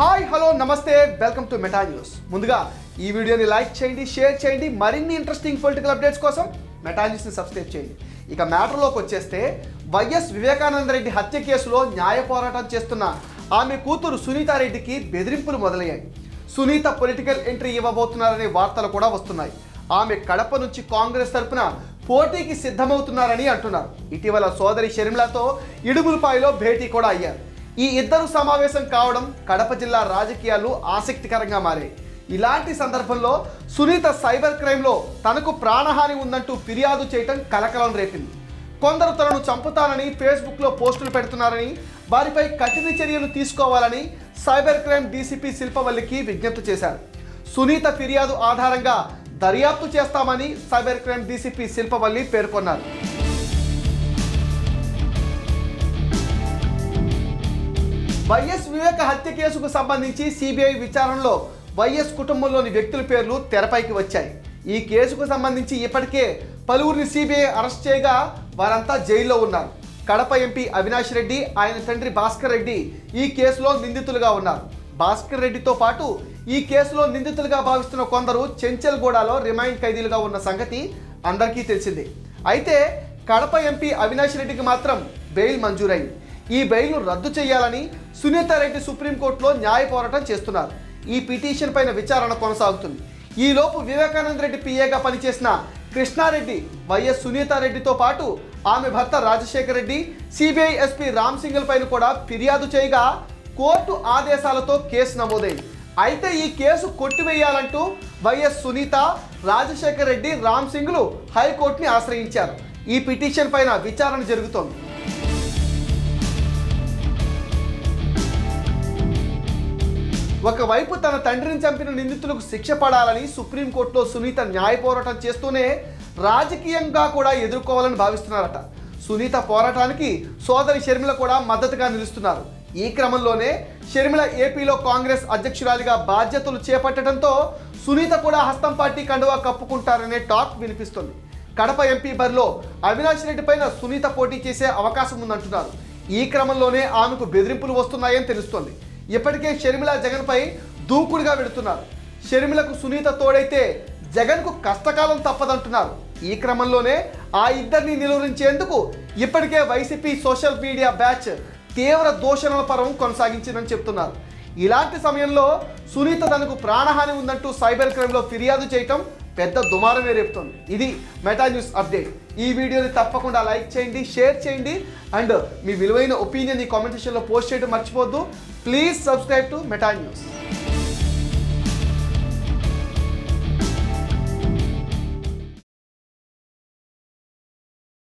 Hi hello నమస్తే welcome to Meta News. ముందుగా ఈ వీడియోని లైక్ చేయండి షేర్ చేయండి మరిన్ని ఇంట్రెస్టింగ్ పొలిటికల్ అప్డేట్స్ కోసం మెటా న్యూస్ని సబ్స్క్రైబ్ చేయండి. ఇక మ్యాటర్లోకి వచ్చేస్తే వైఎస్ వివేకానంద రెడ్డి హత్య కేసులో న్యాయ పోరాటం చేస్తున్న ఆమె కూతురు సునీతారెడ్డికి బెదిరింపులు మొదలయ్యాయి. సునీత పొలిటికల్ ఎంట్రీ ఇవ్వబోతున్నారనే వార్తలు కూడా వస్తున్నాయి. ఆమె కడప నుంచి కాంగ్రెస్ తరపున పోటీకి సిద్ధమవుతున్నారని అంటున్నారు. ఇటీవల సోదరి షర్మిలతో ఇడుగులపాయలో భేటీ కూడా అయ్యారు. ఈ ఇద్దరు సమావేశం కావడం కడప జిల్లా రాజకీయాలు ఆసక్తికరంగా మారాయి. ఇలాంటి సందర్భంలో సునీత సైబర్ క్రైమ్లో తనకు ప్రాణహాని ఉందంటూ ఫిర్యాదు చేయటం కలకలం రేపింది. కొందరు తనను చంపుతానని ఫేస్బుక్లో పోస్టులు పెడుతున్నారని వారిపై కఠిన చర్యలు తీసుకోవాలని సైబర్ క్రైమ్ డీసీపీ శిల్పవల్లికి విజ్ఞప్తి చేశారు. సునీత ఫిర్యాదు ఆధారంగా దర్యాప్తు చేస్తామని సైబర్ క్రైమ్ డీసీపీ శిల్పవల్లి పేర్కొన్నారు. వైఎస్ వివేక హత్య కేసుకు సంబంధించి సిబిఐ విచారణలో వైఎస్ కుటుంబంలోని వ్యక్తుల పేర్లు తెరపైకి వచ్చాయి. ఈ కేసుకు సంబంధించి ఇప్పటికే పలువురిని సిబిఐ అరెస్ట్ చేయగా వారంతా జైల్లో ఉన్నారు. కడప ఎంపీ అవినాష్ రెడ్డి ఆయన తండ్రి భాస్కర్ రెడ్డి ఈ కేసులో నిందితులుగా ఉన్నారు. భాస్కర్ రెడ్డితో పాటు ఈ కేసులో నిందితులుగా భావిస్తున్న కొందరు చెంచల్గూడలో రిమైండ్ ఖైదీలుగా ఉన్న సంగతి అందరికీ తెలిసిందే. అయితే కడప ఎంపీ అవినాష్ రెడ్డికి మాత్రం బెయిల్ మంజూరైంది. ఈ బెయిల్ను రద్దు చేయాలని సునీత రెడ్డి సుప్రీంకోర్టులో న్యాయ పోరాటం చేస్తున్నారు. ఈ పిటిషన్ పైన విచారణ కొనసాగుతుంది. ఈలోపు వివేకానంద రెడ్డి పిఏగా పనిచేసిన కృష్ణారెడ్డి వైఎస్ సునీతారెడ్డితో పాటు ఆమె భర్త Rajasekhara Reddy CBI SP Ram single పైన కూడా ఫిర్యాదు చేయగా కోర్టు ఆదేశాలతో కేసు నమోదైంది. అయితే ఈ కేసు కొట్టివేయాలంటూ వైఎస్ సునీత రాజశేఖర్ రెడ్డి రామ్ సింగ్లు హైకోర్టుని ఆశ్రయించారు. ఈ పిటిషన్ పైన విచారణ జరుగుతోంది. ఒకవైపు తన తండ్రిని చంపిన నిందితులకు శిక్ష పడాలని సుప్రీంకోర్టులో సునీత న్యాయ పోరాటం చేస్తూనే రాజకీయంగా కూడా ఎదుర్కోవాలని భావిస్తున్నారట. సునీత పోరాటానికి సోదరి షర్మిల కూడా మద్దతుగా నిలుస్తున్నారు. ఈ క్రమంలోనే షర్మిల ఏపీలో కాంగ్రెస్ అధ్యక్షురాలిగా బాధ్యతలు చేపట్టడంతో సునీత కూడా హస్తం పార్టీ కండువా కప్పుకుంటారనే టాక్ వినిపిస్తుంది. కడప ఎంపీ బరిలో అవినాష్ రెడ్డి పైన సునీత పోటీ చేసే అవకాశం ఉందంటున్నారు. ఈ క్రమంలోనే ఆమెకు బెదిరింపులు వస్తున్నాయని తెలుస్తోంది. ఇప్పటికే షర్మిల జగన్పై దూకుడుగా వెడుతున్నారు షర్మిలకు సునీత తోడైతే జగన్కు కష్టకాలం తప్పదంటున్నారు. ఈ క్రమంలోనే ఆ ఇద్దరిని నిలువరించేందుకు ఇప్పటికే వైసీపీ సోషల్ మీడియా బ్యాచ్ తీవ్ర దూషణల పరం కొనసాగించిందని చెప్తున్నారు. ఇలాంటి సమయంలో సునీత తనకు ప్రాణహాని ఉందంటూ సైబర్ క్రైమ్లో ఫిర్యాదు చేయటం పెద్ద దుమారమే రేపుతోంది. ఇది మెటా న్యూస్ అప్డేట్. ఈ వీడియోని తప్పకుండా లైక్ చేయండి షేర్ చేయండి. అండ్ మీ విలువైన ఒపీనియన్ ఈ కామెంట్ సెక్షన్లో పోస్ట్ చేయడం మర్చిపోద్దు please subscribe to Meta News.